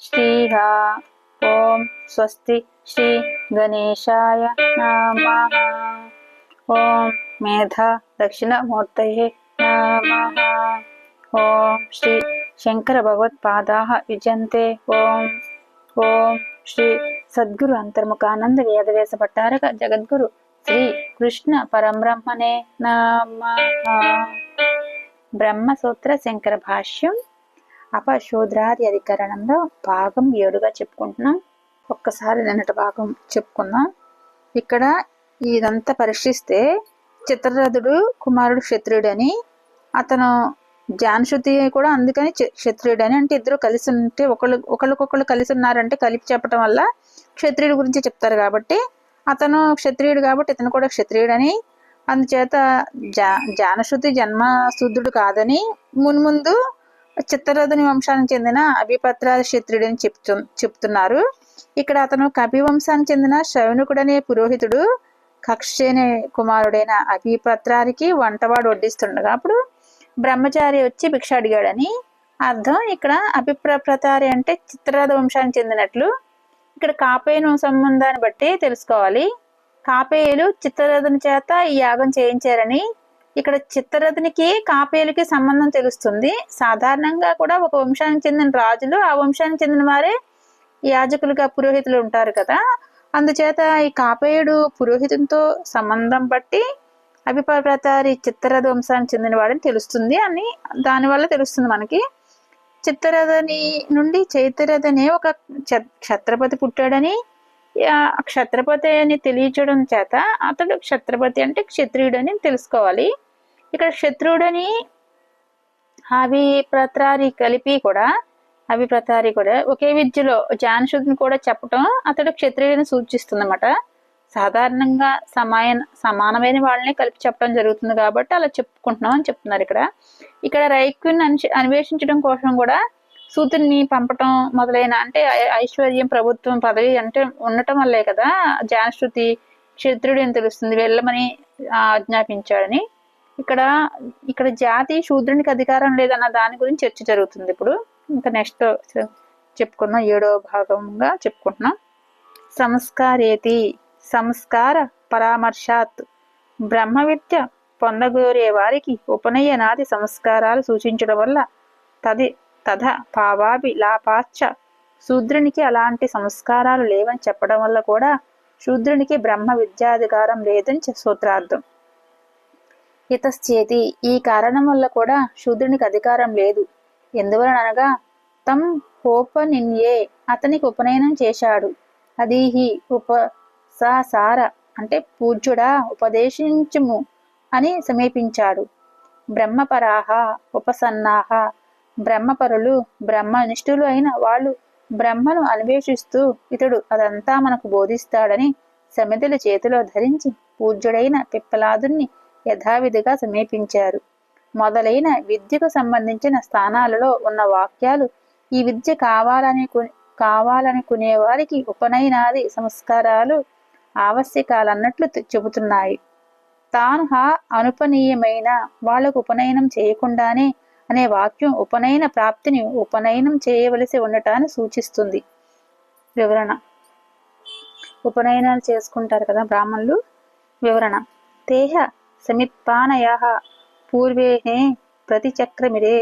శ్రీహ ఓం స్వస్తి శ్రీ గణేశాయ నమ ఓం మేధ దక్షిణమూర్తయే నమ ఓం శ్రీ శంకర భగవత్పాదాः యుజంతే ఓం ఓం శ్రీ సద్గురు అంతర్ముఖానంద వేదవేశ పట్టారక జగద్గురు శ్రీ కృష్ణ పరబ్రహ్మణే నమ బ్రహ్మసూత్ర శంకర భాష్యం అపశూద్రాది అధికరణంలో భాగం ఏడుగా చెప్పుకుంటున్నాం. ఒక్కసారి నిన్నటి భాగం చెప్పుకుందాం. ఇక్కడ ఇదంతా పరీక్షిస్తే చిత్రరథుడు కుమారుడు క్షత్రియుడని అతను జానశృతి కూడా అందుకని చి- క్షత్రియుడని అంటే ఇద్దరు కలిసి ఉంటే ఒకళ్ళు ఒకళ్ళకొకళ్ళు కలిసి ఉన్నారంటే కలిపి చెప్పడం వల్ల క్షత్రియుడి గురించి చెప్తారు కాబట్టి అతను క్షత్రియుడు కాబట్టి ఇతను కూడా క్షత్రియుడని అందుచేత జా జానశృతి జన్మ కాదని మున్ముందు చిత్తరథుని వంశానికి చెందిన అభిపత్ర క్షత్రియుడని చెప్తు చెప్తున్నారు. ఇక్కడ అతను కపి వంశానికి చెందిన శౌనకుడనే పురోహితుడు కక్షేనే కుమారుడైన అభిపత్రానికి వంటవాడు వడ్డిస్తుండగా అప్పుడు బ్రహ్మచారి వచ్చి భిక్ష అడిగాడని అర్థం. ఇక్కడ అభిప్రతారి అంటే చిత్రరథ వంశానికి చెందినట్లు. ఇక్కడ కాపేయను సంబంధాన్ని బట్టి తెలుసుకోవాలి. కాపేయులు చిత్రరథుని చేత ఈ యాగం చేయించారని ఇక్కడ చిత్తరథునికి కాపేయులకి సంబంధం తెలుస్తుంది. సాధారణంగా కూడా ఒక వంశానికి చెందిన రాజులు ఆ వంశానికి చెందిన వారే యాజకులుగా పురోహితులు ఉంటారు కదా. అందుచేత ఈ కాపేయుడు పురోహితునితో సంబంధం బట్టి అభిప్రతారి చిత్తరథ వంశానికి చెందినవాడని తెలుస్తుంది అని దానివల్ల తెలుస్తుంది మనకి. చిత్తరథని నుండి చైతరథనే అనే ఒక క్షత్రపతి పుట్టాడని క్షత్రపతి అని తెలియచడం చేత అతడు క్షత్రపతి అంటే క్షత్రియుడని తెలుసుకోవాలి. ఇక్కడ శత్రుడని అభిప్రతారి కలిపి కూడా అభిప్రతారి కూడా ఒకే విద్యలో జానశుద్ధిని కూడా చెప్పటం అతడు క్షత్రియుడిని సూచిస్తుందన్నమాట. సాధారణంగా సమాయన సమానమైన వాళ్ళని కలిపి చెప్పడం జరుగుతుంది కాబట్టి అలా చెప్పుకుంటున్నాం అని చెప్తున్నారు ఇక్కడ. ఇక్కడ రైక్యుని అన్వేషించడం కోసం కూడా సూతుని పంపటం మొదలైన అంటే ఐశ్వర్యం ప్రభుత్వం పదవి అంటే ఉండటం వల్లే కదా జానశ్రుతి క్షత్రుడు అని తెలుస్తుంది. వెళ్ళమని ఆజ్ఞాపించాడని. ఇక్కడ ఇక్కడ జాతి శూద్రునికి అధికారం లేదన్న దాని గురించి చర్చ జరుగుతుంది ఇప్పుడు. ఇంకా నెక్స్ట్ చెప్పుకున్నాం ఏడో భాగంగా చెప్పుకుంటున్నాం. సంస్కారేతి సంస్కార పరామర్శాత్ బ్రహ్మ విద్య పొందగోరే వారికి ఉపనయనాది సంస్కారాలు సూచించడం వల్ల తది తథ పావాభి లాపాచ్చ శూద్రునికి అలాంటి సంస్కారాలు లేవని చెప్పడం వల్ల కూడా శూద్రునికి బ్రహ్మ విద్యాధికారం లేదని సూత్రార్థం. హితశ్చేతి. ఈ కారణం వల్ల కూడా శూద్రునికి అధికారం లేదు. ఎందువలనగా తం హోపనిన్యే అతనికి ఉపనయనం చేశాడు. అదీహి ఉప సార అంటే పూజ్యుడా ఉపదేశించుము అని సమీపించాడు. బ్రహ్మపరాహ ఉపసన్నాహ బ్రహ్మపరులు బ్రహ్మనిష్ఠులు అయిన వాళ్ళు బ్రహ్మను అన్వేషిస్తూ ఇతడు అదంతా మనకు బోధిస్తాడని సమితుల చేతిలో ధరించి పూజ్యుడైన పిప్పలాదుని యథావిధిగా సమీపించారు. మొదలైన విద్యకు సంబంధించిన స్థానాలలో ఉన్న వాక్యాలు ఈ విద్య కావాలని కావాలనుకునే వారికి ఉపనయనాది సంస్కారాలు ఆవశ్యకాలన్నట్లు చెబుతున్నాయి. తాను హా అనుపనీయమైన వాళ్ళకు ఉపనయనం చేయకుండానే అనే వాక్యం ఉపనయన ప్రాప్తిని ఉపనయనం చేయవలసి ఉండటాన్ని సూచిస్తుంది. వివరణ. ఉపనయనాలు చేసుకుంటారు కదా బ్రాహ్మణులు. వివరణ. తేహ సమిత్పానయ పూర్వేహే ప్రతిచక్రమిరే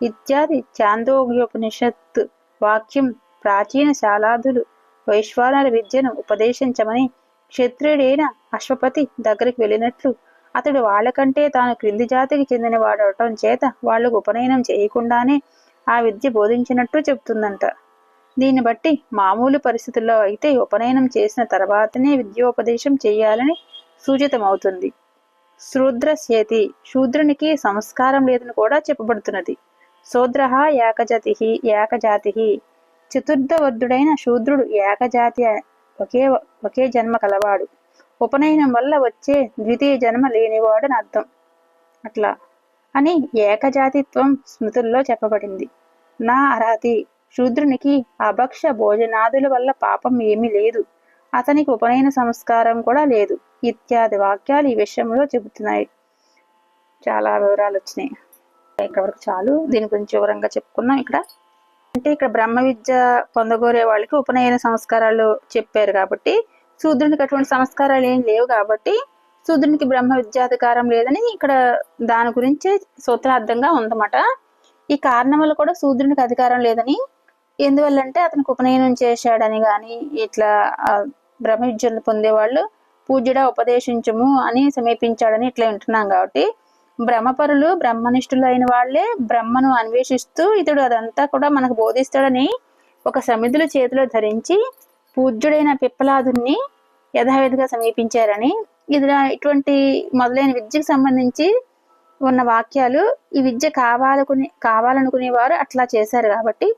ఇత్యాది చాందోగ్యోపనిషత్ వాక్యం ప్రాచీన శాలాదులు వైశ్వానర విద్యను ఉపదేశించమని క్షత్రియుడైన అశ్వపతి దగ్గరికి వెళ్ళినట్లు అతడు వాళ్ళకంటే తాను క్రింది జాతికి చెందినవాడవటం చేత వాళ్ళకు ఉపనయనం చేయకుండానే ఆ విద్య బోధించినట్టు చెప్తుందంట దీన్ని బట్టి మామూలు పరిస్థితుల్లో అయితే ఉపనయనం చేసిన తర్వాతనే విద్యోపదేశం చేయాలని సూచితమవుతుంది। శూద్రస్యేతి. శూద్రునికి సంస్కారం లేదని కూడా చెప్పబడుతున్నది. శూద్ర ఏకజాతి ఏకజాతి. చతుర్థవర్ధుడైన శూద్రుడు ఏకజాతి ఒకే ఒకే జన్మ కలవాడు. ఉపనయనం వల్ల వచ్చే ద్వితీయ జన్మ లేనివాడని అర్థం. అట్లా అని ఏకజాతిత్వం స్మృతుల్లో చెప్పబడింది. నా అరాతి. శూద్రునికి అభక్ష భోజనాదుల వల్ల పాపం ఏమీ లేదు. అతనికి ఉపనయన సంస్కారం కూడా లేదు. ఇత్యాది వాక్యాలు ఈ విషయంలో చెబుతున్నాయి. చాలా వివరాలు వచ్చినాయి. ఇక్కడ వరకు చాలు. దీని గురించి వివరంగా చెప్పుకున్నాం ఇక్కడ. అంటే ఇక్కడ బ్రహ్మ విద్య పొందగోరే వాళ్ళకి ఉపనయన సంస్కారాలు చెప్పారు కాబట్టి శూద్రునికి అటువంటి సంస్కారాలు ఏం లేవు కాబట్టి శూద్రునికి బ్రహ్మ విద్యాధికారం లేదని ఇక్కడ దాని గురించి సూత్రార్థంగా ఉందన్నమాట. ఈ కారణం వల్ల కూడా శూద్రునికి అధికారం లేదని ఎందువల్లంటే అతనికి ఉపనయనం చేశాడని కానీ ఇట్లా బ్రహ్మ విద్యను పొందేవాళ్ళు పూజ్యుడా ఉపదేశించము అని సమీపించాడని ఇట్లా వింటున్నాం కాబట్టి బ్రహ్మపరులు బ్రహ్మనిష్ఠులు అయిన వాళ్ళే బ్రహ్మను అన్వేషిస్తూ ఇతడు అదంతా కూడా మనకు బోధిస్తాడని ఒక సమిధుల చేతిలో ధరించి పూజ్యుడైన పిప్పలాదుని యథావిధిగా సమీపించారని ఇది ఇటువంటి మొదలైన విద్యకు సంబంధించి ఉన్న వాక్యాలు ఈ విద్య కావాలనుకునే కావాలనుకునే వారు అట్లా చేశారు కాబట్టి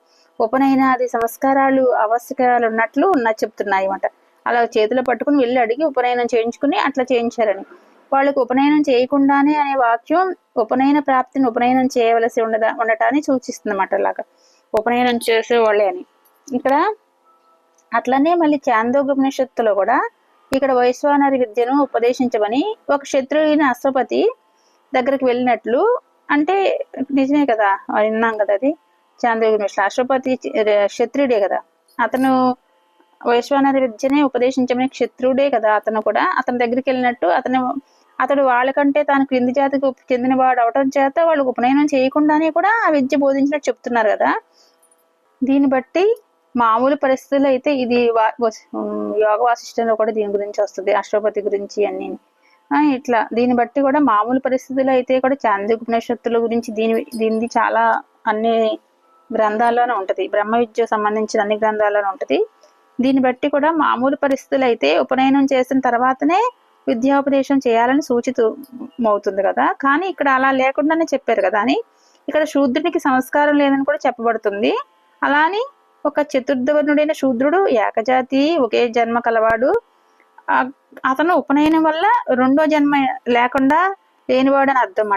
ఉపనయనాది సంస్కారాలు ఆవశ్యకాలు ఉన్నట్లు ఉన్న చెప్తున్నాయి అన్నమాట. అలా చేతిలో పట్టుకుని వెళ్ళి అడిగి ఉపనయనం చేయించుకుని అట్లా చేయించారని. వాళ్ళకు ఉపనయనం చేయకుండానే అనే వాక్యం ఉపనయన ప్రాప్తిని ఉపనయనం చేయవలసి ఉండదా ఉండటాన్ని సూచిస్తుంది అన్నమాట అలాగా. ఉపనయనం చేసేవాళ్ళే అని. ఇక్కడ అట్లనే మళ్ళీ చాందోగోపనిషత్తులో కూడా ఇక్కడ వైశ్వానరి విద్యను ఉపదేశించమని ఒక శత్రువైన అశ్వపతి దగ్గరికి వెళ్ళినట్లు అంటే నిజమే కదా విన్నాం కదా అది చాందోగోపనిషత్తు అశ్వపతి చ- క్షత్రియుడే కదా. అతను వైశ్వానరి విద్యనే ఉపదేశించమని క్షత్రుడే కదా అతను కూడా. అతని దగ్గరికి వెళ్ళినట్టు అతను అతడు వాళ్ళకంటే తాను క్రింది జాతికి చెందిన వాడు అవటం చేత వాళ్ళు ఉపనయనం చేయకుండానే కూడా ఆ విద్య బోధించినట్టు చెప్తున్నారు కదా. దీన్ని బట్టి మామూలు పరిస్థితుల్లో అయితే ఇది వా- యోగ వాసిష్టంలో కూడా దీని గురించి వస్తుంది అష్టపతి గురించి అన్ని. ఇట్లా దీన్ని బట్టి కూడా మామూలు పరిస్థితుల్లో అయితే కూడా చాంద్రిక ఉపనిషత్తుల గురించి దీని దీనిది చాలా అన్ని గ్రంథాల్లోనే ఉంటది. బ్రహ్మ విద్యకు సంబంధించిన అన్ని గ్రంథాల్లోనే ఉంటది. దీన్ని బట్టి కూడా మామూలు పరిస్థితులు అయితే ఉపనయనం చేసిన తర్వాతనే విద్యాపదేశం చేయాలని సూచితమవుతుంది కదా. కానీ ఇక్కడ అలా లేకుండానే చెప్పారు కదా అని. ఇక్కడ శూద్రునికి సంస్కారం లేదని కూడా చెప్పబడుతుంది. అలాని ఒక చతుర్థవర్ణుడైన శూద్రుడు ఏకజాతి ఒకే జన్మ కలవాడు. అతను ఉపనయనం వల్ల రెండో జన్మ లేకుండా లేనివాడు అని అర్థం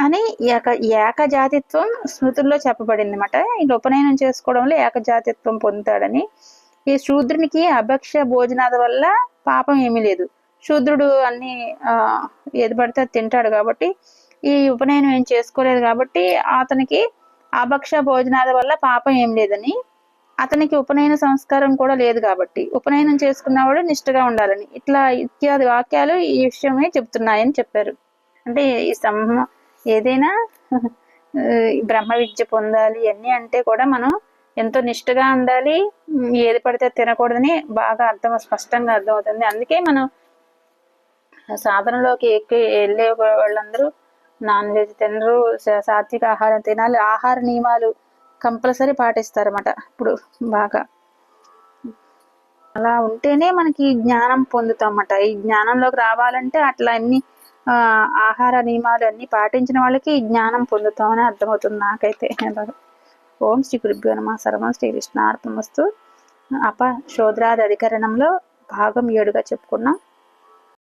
అని ఏక ఏకజాతిత్వం స్మృతుల్లో చెప్పబడింది అనమాట ఈ ఉపనయనం చేసుకోవడంలో ఏకజాతిత్వం పొందుతాడని. ఈ శూద్రునికి అభక్ష భోజనాల వల్ల పాపం ఏమీ లేదు. శూద్రుడు అన్ని ఆ, ఏది పడితే అది తింటాడు కాబట్టి ఈ ఉపనయనం ఏం చేసుకోలేదు కాబట్టి అతనికి అభక్ష భోజనాల వల్ల పాపం ఏం లేదని అతనికి ఉపనయన సంస్కారం కూడా లేదు కాబట్టి ఉపనయనం చేసుకున్నవాడు నిష్ఠగా ఉండాలని. ఇట్లా ఇత్యాది వాక్యాలు ఈ విషయమే చెప్తున్నాయని చెప్పారు. అంటే ఈ సమ ఏదైనా బ్రహ్మ విద్య పొందాలి అన్ని అంటే కూడా మనం ఎంతో నిష్ఠగా ఉండాలి. ఏది పడితే తినకూడదని బాగా అర్థం స్పష్టంగా అర్థమవుతుంది. అందుకే మనం సాధనలోకి ఎక్కి వెళ్ళే వాళ్ళందరూ నాన్ వెజ్ తినరు సాత్విక ఆహారం తినాలి. ఆహార నియమాలు కంపల్సరీ పాటిస్తారన్నమాట ఇప్పుడు బాగా. అలా ఉంటేనే మనకి జ్ఞానం పొందుతామట ఈ జ్ఞానంలోకి రావాలంటే అట్లా అన్ని ఆహార నియమాలు అన్ని పాటించిన వాళ్ళకి జ్ఞానం పొందుతామని అర్థమవుతుంది నాకైతే. ఓం శ్రీ గురుభ్యో నమ. సర్వం శ్రీకృష్ణార్పణమస్తు అప శోద్రాది అధికరణంలో భాగం ఏడుగా చెప్పుకున్నాం.